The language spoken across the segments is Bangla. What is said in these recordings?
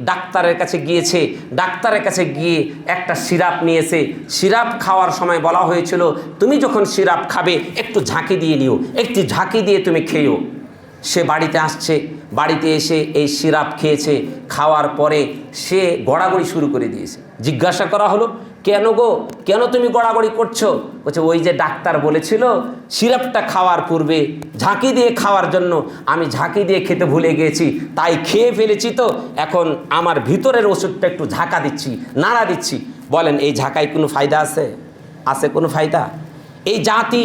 ডাক্তারের কাছে গিয়েছে, ডাক্তারের কাছে গিয়ে একটা সিরাপ নিয়েছে। সিরাপ খাওয়ার সময় বলা হয়েছিল, তুমি যখন সিরাপ খাবে, একটু ঝাঁকি দিয়ে নিও, একটি ঝাঁকি দিয়ে তুমি খেয়েও। সে বাড়িতে আসছে, বাড়িতে এসে এই সিরাপ খেয়েছে, খাওয়ার পরে সে গড়াগড়ি শুরু করে দিয়েছে। জিজ্ঞাসা করা হলো কেন গো? কেন তুমি গড়াগড়ি করছ? বলছে, ওই যে ডাক্তার বলেছিল, সিরাপটা খাওয়ার পূর্বে ঝাঁকি দিয়ে খাওয়ার জন্য আমি ঝাঁকি দিয়ে খেতে ভুলে গিয়েছি, তাই খেয়ে ফেলেছি তো, এখন আমার ভিতরের ওষুধটা একটু ঝাঁকা দিচ্ছি, নাড়া দিচ্ছি। বলেন, এই ঝাঁকায় কোনো ফায়দা আছে? আছে কোনো ফায়দা? এই জাতি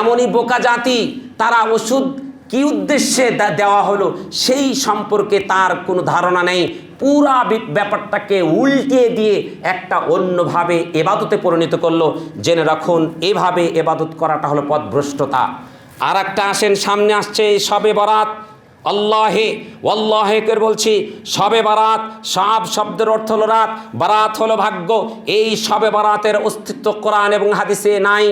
এমনই বোকা জাতি, তারা ওষুধ কি উদ্দেশ্যে দেওয়া হলো? সেই সম্পর্কে তার কোনো ধারণা নেই। পুরা ব্যাপারটাকে উল্টিয়ে দিয়ে একটা অন্যভাবে এবাদতে পরিণত করল। জেনে রাখুন, এভাবে এবাদত করাটা হলো পথভ্রষ্টতা। আর একটা আসেন, সামনে আসছে সবে বরাত। আল্লাহে, ওয়াল্লাহে করে বলছি, সবে বারাত, সাব শব্দের অর্থ হলো রাত, বারাত হলো ভাগ্য। এই সবে বারাতের অস্তিত্ব কোরআন এবং হাদিসে নাই।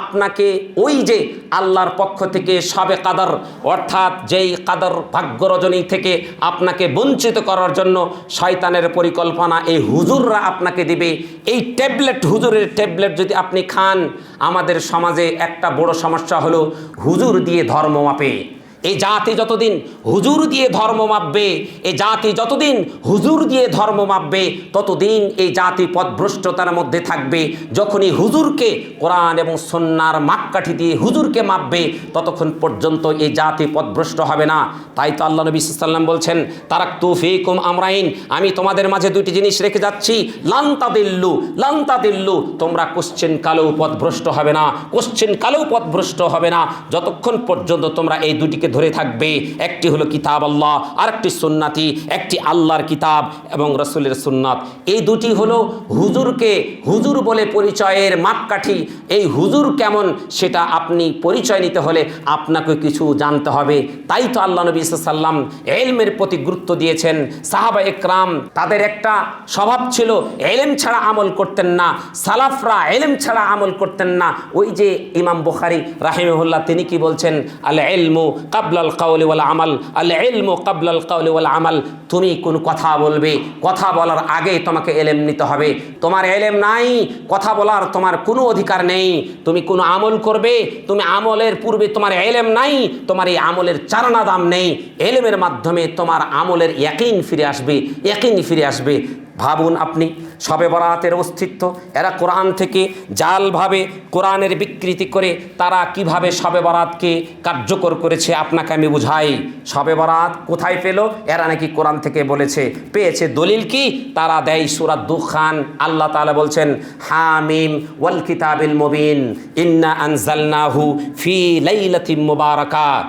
আপনাকে ওই যে আল্লাহর পক্ষ থেকে সবে কাদর, অর্থাৎ যেই কাদর ভাগ্য রজনী থেকে আপনাকে বঞ্চিত করার জন্য শয়তানের পরিকল্পনা এই হুজুররা আপনাকে দিবে। এই ট্যাবলেট, হুজুরের ট্যাবলেট যদি আপনি খান, আমাদের সমাজে একটা বড় সমস্যা হলো হুজুর দিয়ে ধর্ম মাপে। এই জাতি যতদিন হুজুর দিয়ে ধর্ম মাপবে এই জাতি যতদিন হুজুর দিয়ে ধর্ম মাপবে, ততদিন এই জাতি পথভ্রষ্টতার মধ্যে থাকবে। যখনই হুজুরকে কোরআন এবং সন্ন্যার মাপকাঠি দিয়ে হুজুরকে মাপবে, ততক্ষণ পর্যন্ত এই জাতি পথভ্রষ্ট হবে না। তাই তো আল্লাহ নবী সাল্লাম বলছেন তারাক তুফিকুম আমরাইন, আমি তোমাদের মাঝে দুইটি জিনিস রেখে যাচ্ছি। লান্তা দিল্লু লান্তা দিল্লু তোমরা কোশ্চেন কালেও পথভ্রষ্ট হবে না, কোশ্চেন কালেও পথভ্রষ্ট হবে না। যতক্ষণ পর্যন্ত তোমরা এই দুটিকে ধরে থাকবে। একটি হলো কিতাব আল্লাহ আর একটি সুন্নাতি, একটি আল্লাহর কিতাব এবং রসুলের সুন্নাত। এই দুটি হলো হুজুরকে হুজুর বলে পরিচয়ের মাপকাঠি। এই হুজুর কেমন সেটা আপনি পরিচয় নিতে হলে আপনাকে কিছু জানতে হবে। তাই তো আল্লাহ নবী সাল্লাম এলমের প্রতি গুরুত্ব দিয়েছেন। সাহাবা একরাম তাদের একটা স্বভাব ছিল, এলেম ছাড়া আমল করতেন না। সালাফরা এলেম ছাড়া আমল করতেন না। ওই যে ইমাম বুখারি রাহিমহুল্লাহ তিনি কি বলছেন? আল এলমু কাবলাল কাউলি ওয়াল আমাল, আল এলমু কাবলাল কাউলি ওয়াল আমাল। তুমি কোন কথা বলবে? কথা বলার আগে তোমাকে এলেম নিতে হবে। তোমার এলেম নাই, কথা বলার তোমার কোনো অধিকার নেই। তুমি কোনো আমল করবে, তুমি আমলের পূর্বে তোমার এলেম নাই, তোমার এই আমলের চারণা দাম নেই। এলেমের মাধ্যমে তোমার আমলের ইয়াকিন ফিরে আসবে, ইয়াকিন ফিরে আসবে। ভাবুন আপনি, সবে বরাতের অস্তিত্ব। এরা কোরআন থেকে জালভাবে কোরআনের বিকৃতি করে তারা কীভাবে সবে বরাতকে কার্যকর করেছে আপনাকে আমি বুঝাই। সবে বরাত কোথায় পেল? এরা নাকি কোরআন থেকে বলেছে। পেয়েছে দলিল কি? তারা দেয় সুরাত দুখান। আল্লাহ তাআলা বলছেন, হামিম ওয়াল কিতাবিল মুবিন, ইন্না আনজালনাহু ফি লাইলাতিম মুবারাকা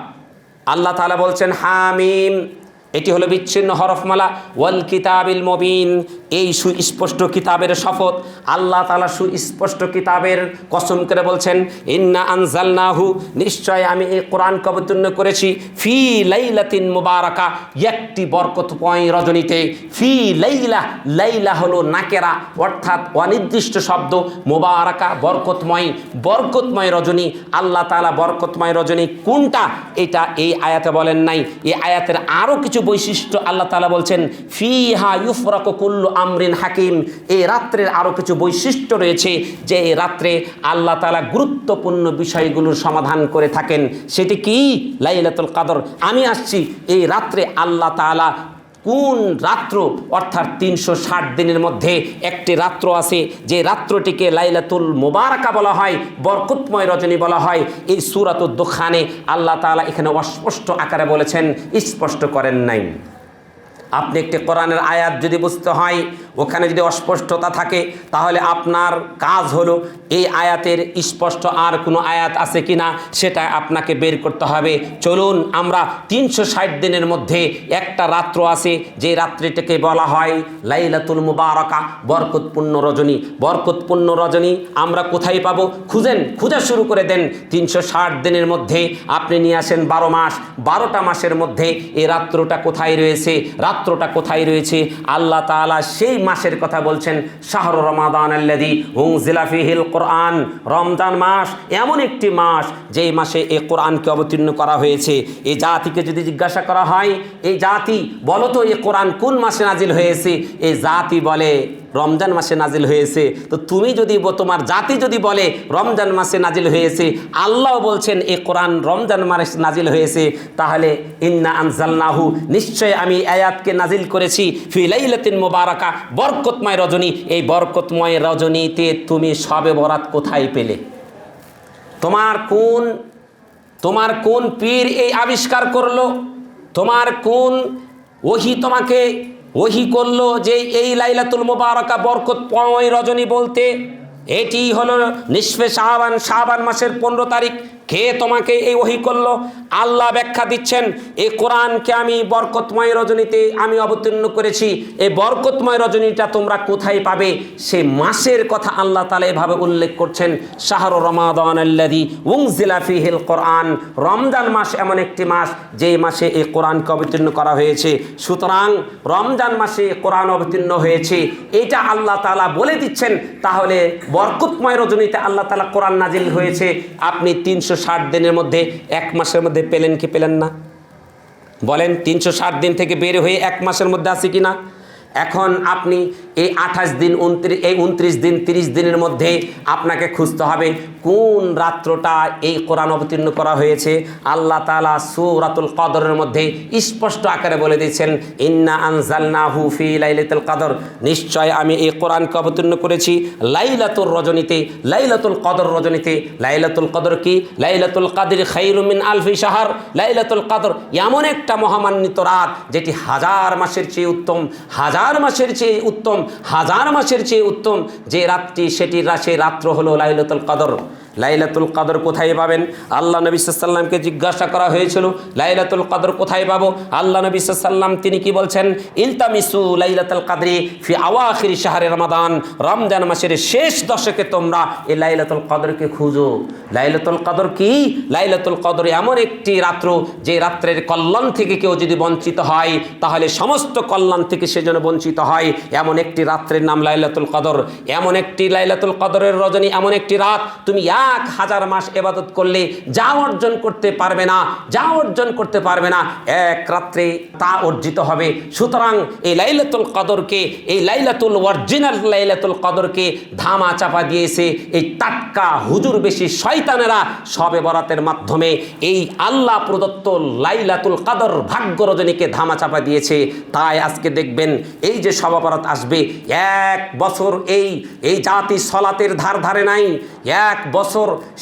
আল্লাহ তাআলা বলছেন, হামিম এটি হলো বিচ্ছিন্ন হরফমালা, ওয়াল কিতাবিল মবিন। এই সুস্পষ্ট কিতাবের শপথ আল্লাহ তালা সুস্পষ্ট কিতাবের কসম করে বলছেন, ইন্না আনজালনাহু, নিশ্চয় আমি এই কোরআন অবতীর্ণ করেছি, ফি লাইলাতিন মুবারাকা, একটি বরকতময় রজনীতে। ফি লাইলা লাইলা হলো নাকেরা, অর্থাৎ অনির্দিষ্ট শব্দ, মোবারাকা, বরকতময় বরকতময় রজনী। আল্লাহ তালা বরকতময় রজনী কোনটা? এটা এই আয়াতে বলেন নাই। এই আয়াতের আরও কিছু বৈশিষ্ট্য আল্লাহ তালা বলছেন ফি হা ইউফরক কুল্লু আমরিন হাকিম। এই রাত্রের আরও কিছু বৈশিষ্ট্য রয়েছে যে এই রাত্রে আল্লাহ তালা গুরুত্বপূর্ণ বিষয়গুলোর সমাধান করে থাকেন। সেটি কি? লাইলাতুল কাদর। আমি আসছি এই রাত্রে আল্লাহ তালা কোন রাত্র, অর্থাৎ তিনশো ষাট দিনের মধ্যে একটি রাত্র আছে, যে রাত্রটিকে লাইলাতুল মোবারকা বলা হয়, বরকতময় রজনী বলা হয়, এই সুরাত দোখানে আল্লাহ তালা এখানে অস্পষ্ট আকারে বলেছেন, স্পষ্ট করেন নাই। আপনি একটি কোরআনের আয়াত যদি বুঝতে হয় ওখানে যদি অস্পষ্টতা থাকে, তাহলে আপনার কাজ হলো এই আয়াতের স্পষ্ট আর কোনো আয়াত আছে কি না সেটা আপনাকে বের করতে হবে। চলুন আমরা তিনশো ষাট দিনের মধ্যে একটা রাত্র আছে, যে রাত্রিটাকে বলা হয় লাইলাতুল মুবারকা, বরকতপূর্ণ রজনী। বরকতপূর্ণ রজনী আমরা কোথায় পাবো? খুঁজেন, খুঁজে শুরু করে দেন। তিনশো ষাট দিনের মধ্যে আপনি নিয়ে আসেন বারো মাস। বারোটা মাসের মধ্যে এই রাত্রটা কোথায় রয়েছে? রাত্রটা কোথায় রয়েছে? আল্লাহ তাআলা সেই মাসের কথা বলছেন, শাহর রমাদান আল্লাদি হুং জিলাফিহিল কোরআন। রমজান মাস এমন একটি মাস, যেই মাসে এ কোরআনকে অবতীর্ণ করা হয়েছে। এই জাতিকে যদি জিজ্ঞাসা করা হয়, এই জাতি বলতো এই কোরআন কোন মাসে নাজিল হয়েছে? এই জাতি বলে রমজান মাসে নাজিল হয়েছে। তো তুমি যদি তোমার জাতি যদি বলে রমজান মাসে নাজিল হয়েছে, আল্লাহ বলছেন, এ কোরআন রমজান মাসে নাজিল হয়েছে, তাহলে ইন্না আনজালনাহু, নিশ্চয় আমি আয়াতকে নাজিল করেছি, ফি মোবারকা মুবারাকা, বরকতময় রজনী। এই বরকতময় রজনীতে তুমি সবে বরাত কোথায় পেলে? তোমার কোন তোমার কোন পীর এই আবিষ্কার করল? তোমার কোন ওহি তোমাকে ওহি করল যে এই লাইলাতুল মোবারকা বরকত পয় রজনী বলতে, এটি হলো নিষ্পে শাহবান শাহবান মাসের পনেরো তারিখ কে তোমাকে এই ওহি করল? আল্লাহ ব্যাখ্যা দিচ্ছেন এই কোরআনকে আমি বরকতময় রজনীতে আমি অবতীর্ণ করেছি। এই বরকতময় রজনীটা তোমরা কোথায় পাবে? সে মাসের কথা আল্লাহ তালা এভাবে উল্লেখ করছেন, শাহর রমাদান আল্লাদি উংজিলা ফিহিল কোরআন। রমজান মাস এমন একটি মাস, যেই মাসে এই কোরআনকে অবতীর্ণ করা হয়েছে। সুতরাং রমজান মাসে কোরআন অবতীর্ণ হয়েছে। এটা আল্লাহ তালা বলে দিচ্ছেন, তাহলে বরকতময় রজনীতে আল্লাহ তালা কোরআন নাজিল হয়েছে। আপনি তিনশো ষাট দিনের মধ্যে, এক মাসের মধ্যে পেলেন কি পেলেন না? বলেন, তিনশো ষাট দিন থেকে বের হয়ে এক মাসের মধ্যে আছে কি না? এখন আপনি এই আঠাশ দিন উনত্রিশ এই উনত্রিশ দিন, তিরিশ দিনের মধ্যে আপনাকে খুঁজতে হবে কোন রাত্রটা এই কোরআন অবতীর্ণ করা হয়েছে। আল্লাহ তালা সুরাতুল কদরের মধ্যে স্পষ্ট আকারে বলে দিয়েছেন, ইন্না আনজালনাহু ফি লাইলাতুল কদর। নিশ্চয় আমি এই কোরআনকে অবতীর্ণ করেছি লাইলাতুল রজনীতে, লাইলাতুল কদর রজনীতে। লাইলাতুল কদর কি? লাইলাতুল কাদের খাইরুমিন আলফি সাহার লাইলাতুল কদর এমন একটা মহামান্বিত রাত, যেটি হাজার মাসের চেয়ে উত্তম, হাজার মাসের চেয়ে উত্তম, হাজার মাসের চেয়ে উত্তম যে রাত্রি সেটি রাশে রাত্র হলো লাইলতুল কদর। লাইলাতুল কাদর কোথায় পাবেন? আল্লাহ নবী সাল্লামকে জিজ্ঞাসা করা হয়েছিল, লাইলাতুল কাদর কোথায় পাবো? আল্লাহ নবী সাল্লাম তিনি কি বলছেন? ইলতামিসু লাইলাতুল কাদরি ফি আওয়াখির শাহরে রমাদান। রমজান মাসের শেষ দশকে তোমরা এই লাইলাতুল কদরকে খুঁজো। লাইলাতুল কদর কি? লাইলাতুল কদর এমন একটি রাত্র, যে রাত্রের কল্যাণ থেকে কেউ যদি বঞ্চিত হয়, তাহলে সমস্ত কল্যাণ থেকে সে যেন বঞ্চিত হয়। এমন একটি রাত্রের নাম লাইলাতুল কদর। এমন একটি লাইলাতুল কদরের রজনী, এমন একটি রাত। তুমি এক হাজার মাস এবাদত করলে যা অর্জন করতে পারবে না, যা অর্জন করতে পারবে না, এক রাত্রে তা অর্জিত হবে। সুতরাং এই লাইলাতুল কদরকে, এই লাইলাতুল অরিজিনাল লাইলাতুল কদরকে ধামা চাপা দিয়েছে এই টাটকা হুজুর বেশি শয়তানেরা সবে বরাতের মাধ্যমে। এই আল্লাহ প্রদত্ত লাইলাতুল কদর ভাগ্য রজনীকে ধামা চাপা দিয়েছে। তাই আজকে দেখবেন এই যে সবে বরাত আসবে, এক বছর এই এই জাতি সলাতের ধার ধারে নাই, এক বছর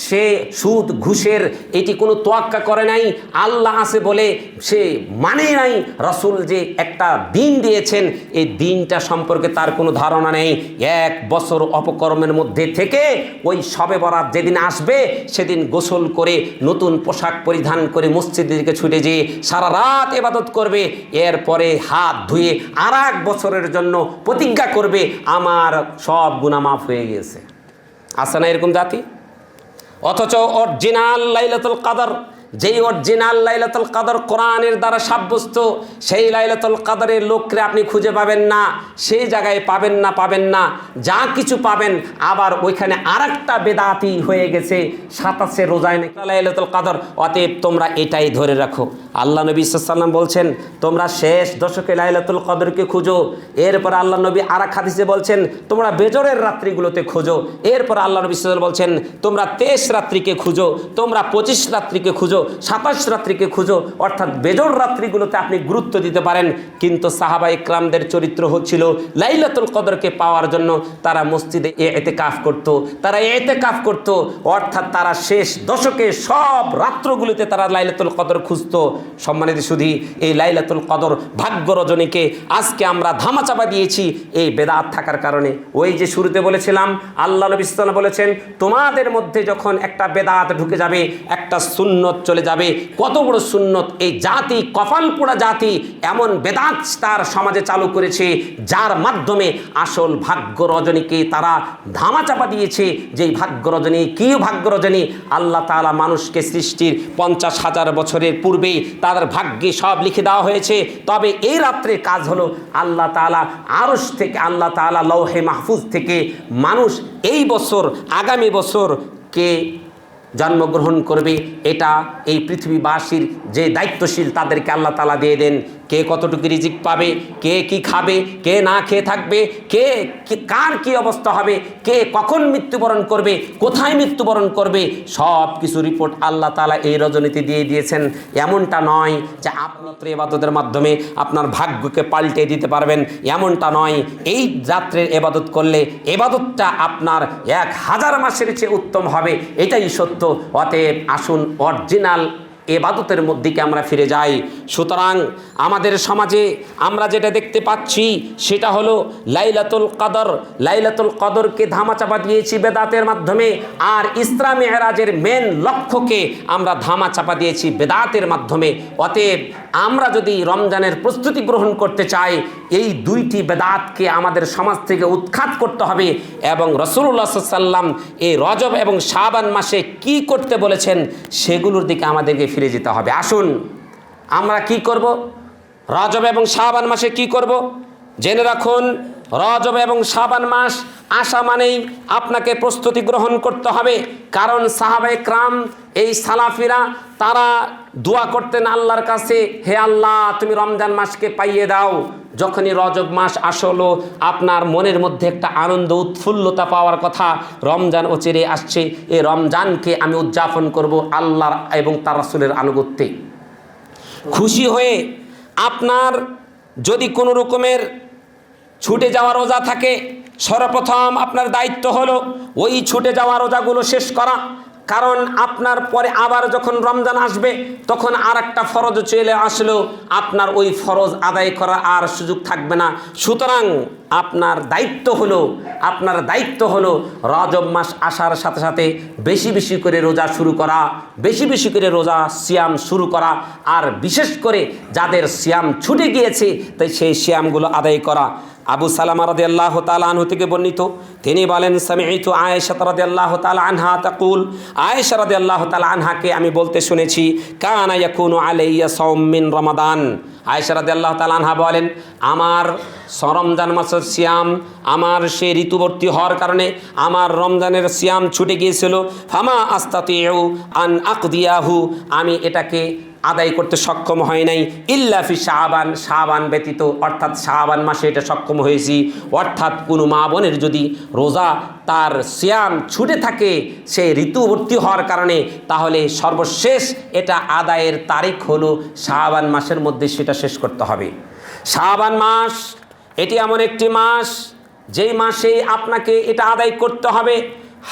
সে সুদ, ঘুষের এটি কোনো তোয়াক্কা করে নাই। আল্লাহ আছে বলে সে মানে নাই। রসুল যে একটা দিন দিয়েছেন এই দিনটা সম্পর্কে তার কোনো ধারণা নেই। এক বছর অপকর্মের মধ্যে থেকে ওই সবে বরাত যেদিন আসবে, সেদিন গোসল করে নতুন পোশাক পরিধান করে মসজিদের দিকে ছুটে যেয়ে সারা রাত এবাদত করবে। এরপরে হাত ধুয়ে আর এক বছরের জন্য প্রতিজ্ঞা করবে, আমার সব গুণা মাফ হয়ে গেছে আছে না এরকম জাতি? অথচ অরিজিনাল লাইলাতুল কাদর যেই অরিজিনাল লাইলাতুল কাদর কোরআনের দ্বারা সাব্যস্ত, সেই লাইলাতুল কাদরের লোককে আপনি খুঁজে পাবেন না, সেই জায়গায় পাবেন না পাবেন না। যা কিছু পাবেন, আবার ওইখানে আরেকটা বেদাতি হয়ে গেছে, সাতাশে রোজায় নাকি লাইলাতুল কাদর। অতএব তোমরা এটাই ধরে রাখো। আল্লাহ নবী সাল্লাম বলছেন, তোমরা শেষ দশকে লাইলাতুল কদরকে খুঁজো, এরপর আল্লাহ নবী আরাক হাদিসে বলছেন, তোমরা বেজরের রাত্রিগুলোতে খোঁজো। এরপর আল্লাহ নবী বলছেন, তোমরা তেইশ রাত্রিকে খুঁজো, তোমরা পঁচিশ রাত্রিকে খুঁজো। সাতাশ রাত্রিকে খুঁজো, অর্থাৎ বেজর রাত্রিগুলোতে আপনি গুরুত্ব দিতে পারেন। কিন্তু সাহাবা ইকরামদের চরিত্র হচ্ছিল লাইলাতুল কদরকে পাওয়ার জন্য তারা মসজিদে এতে কাফ করতো। তারা এতে কাফ করতো, অর্থাৎ তারা শেষ দশকে সব রাত্রগুলিতে তারা লাইলাতুল কদর খুঁজতো। সম্মানিত শুধু এই লাইলাতুল কদর ভাগ্য রজনীকে আজকে আমরা ধামাচাপা দিয়েছি এই বেদাত থাকার কারণে। ওই যে শুরুতে বলেছিলাম, আল্লাহ নবী সাল্লাল্লাহু বলেছেন, তোমাদের মধ্যে যখন একটা বেদাত ঢুকে যাবে, একটা সুন্নত চলে যাবে। কত বড় সুন্নত এই জাতি কপাল পোড়া জাতি, এমন বেদাত তার সমাজে চালু করেছে, যার মাধ্যমে আসল ভাগ্য রজনীকে তারা ধামাচাপা দিয়েছে যেই ভাগ্য রজনী কী ভাগ্য রজনী? আল্লাহ তাআলা মানুষকে সৃষ্টির পঞ্চাশ হাজার বছরের পূর্বেই তাদের ভাগ্যে সব লিখে দেওয়া হয়েছে। তবে এই রাত্রে কাজ হলো আল্লাহ তাআলা আরশ থেকে, আল্লাহ তাআলা লৌহে মাহফুজ থেকে মানুষ এই বছর, আগামী বছর কে জন্মগ্রহণ করবে এটা এই পৃথিবীবাসীর যে দায়িত্বশীল তাদেরকে আল্লাহ তালা দিয়ে দেন। কে কতটুকু রিজিক পাবে, কে কি খাবে, কে না খেয়ে থাকবে, কে কার কি অবস্থা হবে, কে কখন মৃত্যুবরণ করবে, কোথায় মৃত্যুবরণ করবে, সব কিছু রিপোর্ট আল্লাহ তালা এই রজনীতি দিয়ে দিয়েছেন। এমনটা নয় যে আপনার এবাদতের মাধ্যমে আপনার ভাগ্যকে পাল্টে দিতে পারবেন। এমনটা নয়, এই রাত্রের এবাদত করলে এবাদতটা আপনার এক হাজার মাসের চেয়ে উত্তম হবে, এটাই সত্য। অতএব আসুন অরিজিনাল এবাদতের মধ্যে আমরা ফিরে যাই। সুতরাং আমাদের সমাজে আমরা যেটা দেখতে পাচ্ছি, সেটা হলো লাইলাতুল কদর। লাইলাতুল কদরকে ধামাচাপা দিয়েছি বেদাতের মাধ্যমে। আর ইসলামী এরাজের মেন লক্ষ্যকে আমরা ধামাচাপা দিয়েছি বেদাতের মাধ্যমে। অতএব আমরা যদি রমজানের প্রস্তুতি গ্রহণ করতে চাই, এই দুইটি বেদাতকে আমাদের সমাজ থেকে উৎখাত করতে হবে। এবং রসুল্লাহ সাল্লাম এই রজব এবং শাবান মাসে কি করতে বলেছেন, সেগুলোর দিকে আমাদেরকে ফিরে যেতে হবে। আসুন, আমরা কি করব? রজব এবং শাবান মাসে কি করব? জেনে রাখুন, রজব এবং শাবান মাস আসা মানেই আপনাকে প্রস্তুতি গ্রহণ করতে হবে। কারণ সাহাবে ক্রাম, এই সালাফিরা, তারা দোয়া করতেন আল্লাহর কাছে, হে আল্লাহ, তুমি রমজান মাসকে পাইয়ে দাও। যখনই রজব মাস আসলো, আপনার মনের মধ্যে একটা আনন্দ উৎফুল্লতা পাওয়ার কথা রমজান অচিরে আসছে। এই রমজানকে আমি উদযাপন করব আল্লাহর এবং তার রাসূলের আনুগত্যে। খুশি হয়ে আপনার যদি কোনো রকমের ছুটে যাওয়া রোজা থাকে, সর্বপ্রথম আপনার দায়িত্ব হলো ওই ছুটে যাওয়া রোজাগুলো শেষ করা। কারণ আপনার পরে আবার যখন রমজান আসবে, তখন আর একটা ফরজ চলে আসলো। আপনার ওই ফরজ আদায় করা আর সুযোগ থাকবে না। সুতরাং আপনার দায়িত্ব হলো, আপনার দায়িত্ব হলো রজব মাস আসার সাথে সাথে বেশি বেশি করে রোজা শুরু করা, বেশি বেশি করে রোজা সিয়াম শুরু করা, আর বিশেষ করে যাদের সিয়াম ছুটে গিয়েছে, তাই সেই সিয়ামগুলো আদায় করা। আবু সালামা রদি আল্লাহ আনহু থেকে বর্ণিত। তিনি বলেন সামিতু আয়েশা আল্লাহ তালা আনহা তাকুল। আয়েশা রদি আল্লাহ তালা আনহাকে আমি বলতে শুনেছি, কানা ইয়াকুনু আলাইয়া সৌমিন রমাদান। আয়েশা রদি আল্লাহ তালা আনহা বলেন, আমার স- রমজান মাসের সিয়াম আমার সে ঋতুবর্তী হওয়ার কারণে আমার রমজানের সিয়াম ছুটে গিয়েছিল। ফামা আস্তাতিউ আন আকদিয়াহু। আমি এটাকে আদায় করতে সক্ষম হয় নাই। ইল্লাফি শাহবান শাহবান ব্যতীত, অর্থাৎ শাহবান মাসে এটা সক্ষম হয়েছি। অর্থাৎ কোনো মা বোনের যদি রোজা তার সিয়াম ছুটে থাকে, সে ঋতুবর্তী হওয়ার কারণে, তাহলে সর্বশেষ এটা আদায়ের তারিখ হলো শাহবান মাসের মধ্যে সেটা শেষ করতে হবে। শাহবান মাস, এটি এমন একটি মাস, যেই মাসে আপনাকে এটা আদায় করতে হবে।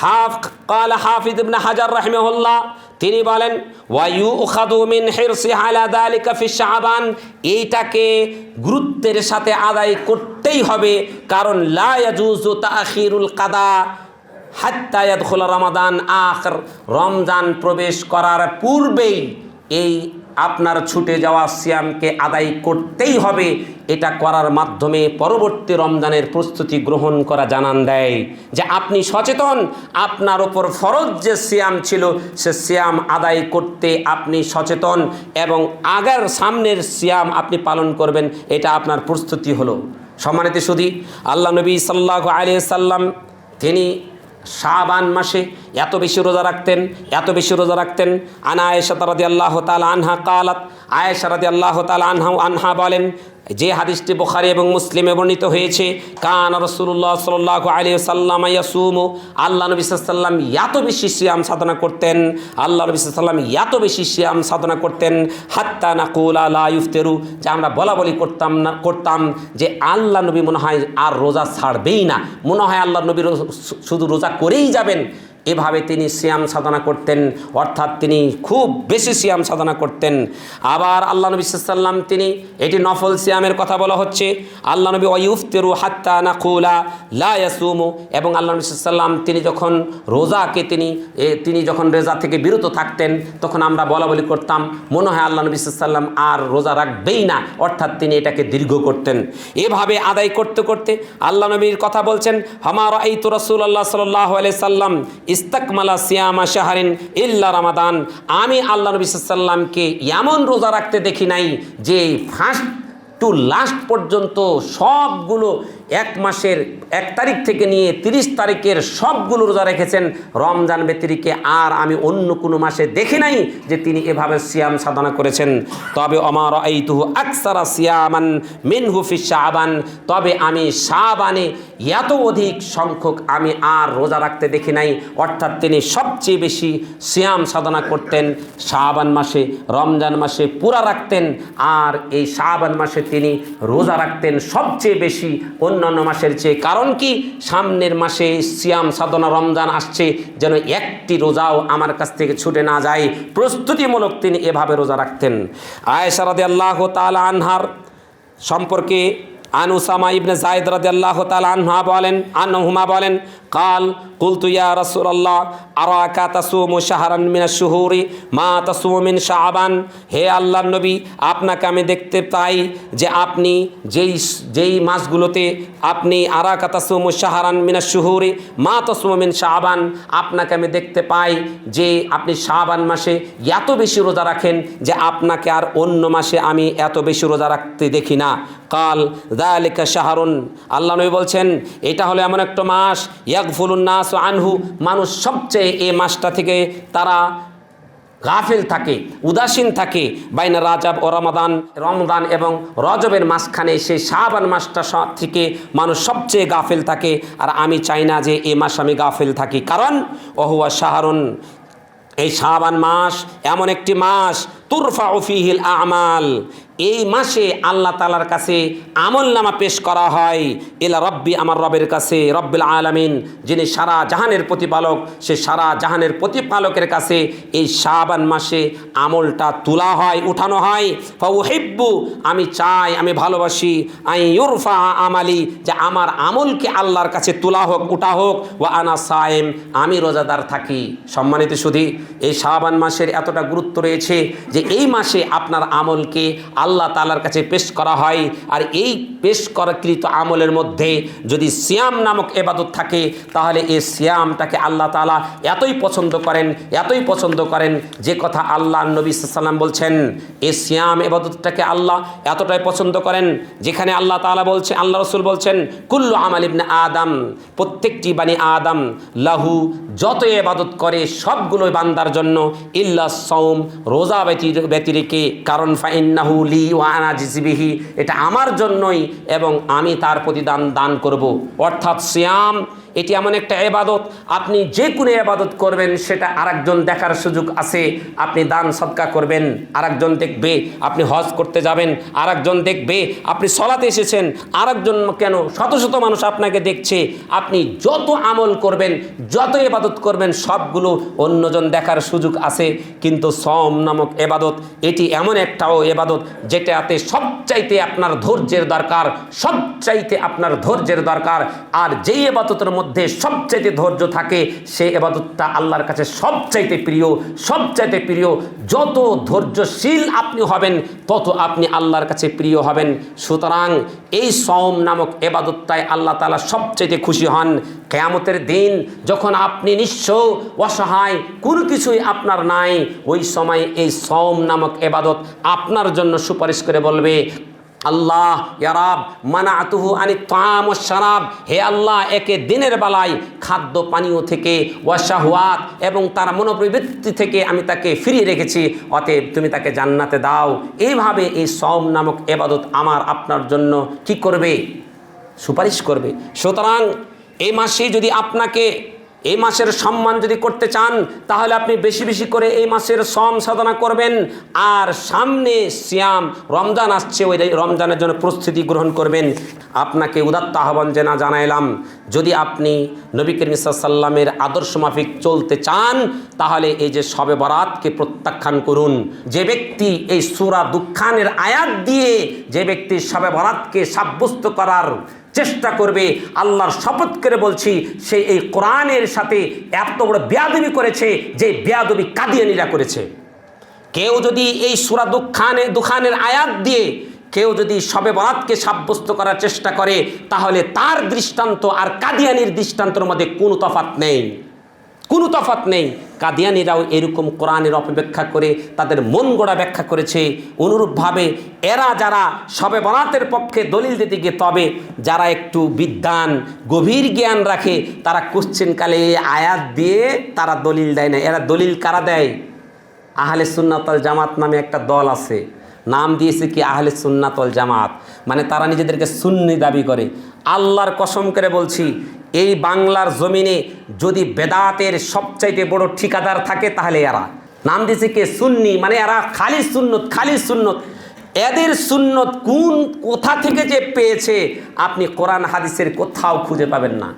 হাফ কাল হাফিজ ইবনে হাজার রাহিমাহুল্লাহ, তিনি বলেন ওয়ায়ু উখাদু মিন হিরসি আলা যালিকা ফি শাবান এইটাকে গুরুত্বের সাথে আদায় করতেই হবে, কারণ লা ইয়াজুজু তাখিরুল কাদা হাত্তা ইয়াদখুল রমাদান আখর। রমজান প্রবেশ করার পূর্বেই এই আপনার ছুটে যাওয়া সিয়ামকে আদায় করতেই হবে। এটা করার মাধ্যমে পরবর্তী রমজানের প্রস্তুতি গ্রহণ করা জানান দেয় যে আপনি সচেতন, আপনার ওপর ফরজ যে সিয়াম ছিল, সে সিয়াম আদায় করতে আপনি সচেতন এবং আগের সামনের সিয়াম আপনি পালন করবেন, এটা আপনার প্রস্তুতি হলো। সম্মানিত সুদী আল্লাহ নবী সাল্লাহ আলিয়া সাল্লাম, তিনি শাবান মাসে এত বেশি রোজা রাখতেন, এত বেশি রোজা রাখতেন। আনা আয়েশা রাদি আল্লাহ তাল আনহা কালাত, আয়েশা রাদি আল্লাহ তাল আনহা আনহা বলেন যে হাদিসটি বোখারি এবং মুসলিমে বর্ণিত হয়েছে, কান রসুল্লাহ সাল্লাহ আলী সাল্লাম ইয়াসুম আল্লাহ নবী সাল্লাম এত বেশি সিয়াম সাধনা করতেন, আল্লাহ নবী সাল্লাম এত বেশি সিয়াম সাধনা করতেন, হাত্তা নাকুল আলা ইফতেরু যে আমরা বলা বলি করতাম না, করতাম যে আল্লাহ নবী মনে হয় আর রোজা ছাড়বেই না। মনে হয় আল্লাহ নবী শুধু রোজা করেই যাবেন। এভাবে তিনি সিয়াম সাধনা করতেন, অর্থাৎ তিনি খুব বেশি সিয়াম সাধনা করতেন। আবার আল্লাহ নবী সাল্লাম তিনি এটি নফল সিয়ামের কথা বলা হচ্ছে। আল্লাহ নবী ওয়ুফতেরু হাত্তা নাকুলা লা ইয়াসুমু। এবং আল্লাহ নবী সাল্লাম তিনি যখন রোজাকে তিনি তিনি যখন রেজা থেকে বিরত থাকতেন, তখন আমরা বলা বলি করতাম, মনে হয় আল্লাহ নবী সাল্লাম আর রোজা রাখবেই না, অর্থাৎ তিনি এটাকে দীর্ঘ করতেন। এভাবে আদায় করতে করতে আল্লাহ নবীর কথা বলছেন হামার এই তো রসুল আল্লাহ সাল্লাহ সাল্লাম ইস্তাকমালা সিয়ামা শাহারিন ইল্লা রামাদান। আমি আল্লাহ নবী সাল্লামকে এমন রোজা রাখতে দেখি নাই যে ফার্স্ট টু লাস্ট পর্যন্ত সবগুলো এক মাসের এক তারিখ থেকে নিয়ে তিরিশ তারিখের সবগুলো রোজা রেখেছেন। রমজান ব্যতিরিকে আর আমি অন্য কোনো মাসে দেখি নাই যে তিনি এভাবে সিয়াম সাধনা করেছেন। তবে আমার এই তুহু আকসারা সিয়ামান মিনহু ফি শাহবান তবে আমি শাহবানে এত অধিক সংখ্যক আমি আর রোজা রাখতে দেখি নাই। অর্থাৎ তিনি সবচেয়ে বেশি সিয়াম সাধনা করতেন। শাহবান মাসে, রমজান মাসে পুরা রাখতেন। আর এই শাহবান মাসে তিনি রোজা রাখতেন সবচেয়ে বেশি। অন্যান্য মাসের চেয়ে, কারণ কি? সামনের মাসে সিয়াম সাধনা রমজান আসছে, যেন একটি রোজাও আমার কাছ থেকে ছুটে না যায়। প্রস্তুতিমূলক তিনি এভাবে রোজা রাখতেন। আয়েশারাদে আল্লাহ তাল আনহার সম্পর্কে আনুসামা ইবনে জায়দ আল্লাহ তাআলা আনহা বলেন, আনহুমা বলেন কাল কুলতু ইয়া রাসূলুল্লাহ আরাকা তাসুমু শাহরান মিনাশ শুহুরি মা তাসুমু মিন শাবান হে আল্লাহর নবী, আপনাকে আমি দেখতে পাই যে আপনি যেই যেই মাসগুলোতে আপনি আরাকা তাসুমু শাহরান মিনাশ শুহুরি, মা তাসুমু মিন শাবান আপনাকে আমি দেখতে পাই যে আপনি শাবান মাসে এত বেশি রোজা রাখেন যে আপনাকে আর অন্য মাসে আমি এত বেশি রোজা রাখতে দেখি না। কাল দালিকা শাহরুন। আল্লাহ নবী বলছেন, এটা হলো এমন একটা মাস নাস আনহু, মানুষ সবচেয়ে এই মাসটা থেকে তারা গাফিল থাকে, উদাসীন থাকে। বাইনা রাজাব ও রমাদান রমদান এবং রজবের মাঝখানে সেই শাহবান মাসটা থেকে মানুষ সবচেয়ে গাফিল থাকে। আর আমি চাই না যে এ মাস আমি গাফিল থাকি। কারণ, ওহুয়া শাহরুন, এই শাবান মাস এমন একটি মাস তুরফা ফিহিল আমাল। এই মাসে আল্লাহ তালার কাছে আমল নামা পেশ করা হয়। এলা রব্বি, আমার রবের কাছে, রব্বিল আলামিন, যিনি সারা জাহানের প্রতিপালক, সে সারা জাহানের প্রতিপালকের কাছে এই শাবান মাসে আমলটা তোলা হয়, উঠানো হয়। ফাউহিব্বু, আমি চাই, আমি ভালোবাসি আই ইউরফা আমালি, যে আমার আমলকে আল্লাহর কাছে তোলা হোক, উঠা হোক ও আনা সায়েম আমি রোজাদার থাকি। সম্মানিত সুধী, এই শাবান মাসের এতটা গুরুত্ব রয়েছে যে এই মাসে আপনার আমলকে আল্লাহ তালার কাছে পেশ করা হয়, আর এই পেশ করাকৃত আমলের মধ্যে যদি সিয়াম নামক এবাদত থাকে, তাহলে এই সিয়ামটাকে আল্লাহ তালা এতই পছন্দ করেন, এতই পছন্দ করেন যে কথা আল্লাহ নবী সাল্লাম বলছেন, এ সিয়াম এবাদতটাকে আল্লাহ এতটাই পছন্দ করেন যেখানে আল্লাহ তালা বলছে, আল্লাহ রসুল বলছেন, কুল্লু আমাল ইবনে আদম, প্রত্যেকটি বাণী আদম, লাহু যত এবাদত করে সবগুলোই বান্দার জন্য, ইল্লা সৌম রোজা ব্যতির ব্যতিরেকে, কারণ ফাইন্নাহু লি ওয়ানা জিসিবিহি, এটা আমার জন্যই এবং আমি তার প্রতিদান দান করব। অর্থাৎ সিয়াম এটি এমন একটা এবাদত। আপনি যে কোনো এবাদত করবেন, সেটা আরেকজন দেখার সুযোগ আছে। আপনি দান, সৎকা করবেন, আরেকজন দেখবে আপনি হজ করতে যাবেন, আরেকজন দেখবে আপনি সলাতে এসেছেন, আরেকজন কেন শত শত মানুষ আপনাকে দেখছে। আপনি যত আমল করবেন, যত এবাদত করবেন, সবগুলো অন্যজন দেখার সুযোগ আছে। কিন্তু সম নামক এবাদত, এটি এমন একটাও এবাদত, যেটাতে সবচাইতে আপনার ধৈর্যের দরকার, সবচাইতে আপনার ধৈর্যের দরকার। আর যেই এবাদতের মধ্যে সবচাইতে ধৈর্য থাকে সেই এবাদতটা আল্লাহর কাছে সবচাইতে প্রিয় সবচাইতে প্রিয়। যত ধৈর্যশীল আপনি হবেন, তত আপনি আল্লাহর কাছে প্রিয় হবেন। সুতরাং এই সম নামক এবাদতটায় আল্লাহ তালা সবচাইতে খুশি হন। কেয়ামতের দিন যখন আপনি নিঃস্ব, অসহায়, কোনো কিছুই আপনার নাই, ওই সময় এই সম নামক এবাদত আপনার জন্য সুপারিশ করে বলবে আল্লাহ ইয়ারাব মানা আতুহু আনি তাম ও শারাব। হে আল্লাহ, একে দিনের বেলায় খাদ্য পানীয় থেকে ওয়াশাহুয়াত এবং তার মনোপ্রবৃত্তি থেকে আমি তাকে ফিরিয়ে রেখেছি। অতএব তুমি তাকে জান্নাতে দাও। এইভাবে এই সম নামক এবাদত আমার, আপনার জন্য কি করবে? সুপারিশ করবে। সুতরাং এই মাসে যদি আপনাকে এই মাসের সম্মান যদি করতে চান, তাহলে আপনি বেশি বেশি করে এই মাসের সম সাধনা করবেন। আর সামনে সিয়াম, রমজান আসছে, ওই রমজানের জন্য প্রস্তুতি গ্রহণ করবেন। আপনাকে উদাত্ত আহ্বান জেনা জানাইলাম, যদি আপনি নবী করিম সাল্লামের আদর্শ মাফিক চলতে চান, তাহলে এই যে শবে বরাতকে প্রত্যাখ্যান করুন। যে ব্যক্তি এই সুরা দুঃখানের আয়াত দিয়ে, যে ব্যক্তি শবে বরাতকে সাব্যস্ত করার চেষ্টা করবে, আল্লাহর শপথ করে বলছি, সে এই কোরআনের সাথে এত বড় বেয়াদবি করেছে যে বেয়াদবি কাদিয়ানিরা করেছে। কেউ যদি এই সুরা দুঃখানে, দুখানের আয়াত দিয়ে কেউ যদি সবে বরাতকে সাব্যস্ত করার চেষ্টা করে, তাহলে তার দৃষ্টান্ত আর কাদিয়ানির দৃষ্টান্তর মধ্যে কোনো তফাত নেই। কোনো তফাত নেই। কাদিয়ানিরাও এরকম কোরআনের অপব্যাখ্যা করে তাদের মন গড়া ব্যাখ্যা করেছে। অনুরূপভাবে এরা যারা সবে বরাতের পক্ষে দলিল দিতে গিয়ে তবে যারা একটু বিদ্যান গভীর জ্ঞান রাখে, তারা কোশ্চেনকালে আয়াত দিয়ে তারা দলিল দেয় না। এরা দলিল কারা দেয়? আহলে সুন্নাতল জামাত নামে একটা দল আছে। নাম দিয়েছে কি আহলে সুন্নাতল জামাত। মানে তারা নিজেদেরকে সুন্নি দাবি করে। আল্লাহর কসম করে বলছি এই বাংলার জমিনে যদি বেদাতের সবচাইতে বড় ঠিকাদার থাকে, তাহলে এরা। নাম দিছে কে? সুন্নি। মানে এরা খালি সুন্নত খালি সুন্নত। এদের সুন্নত কোন, কোথা থেকে যে পেয়েছে, আপনি কোরআন, হাদিসের কোথাও খুঁজে পাবেন না.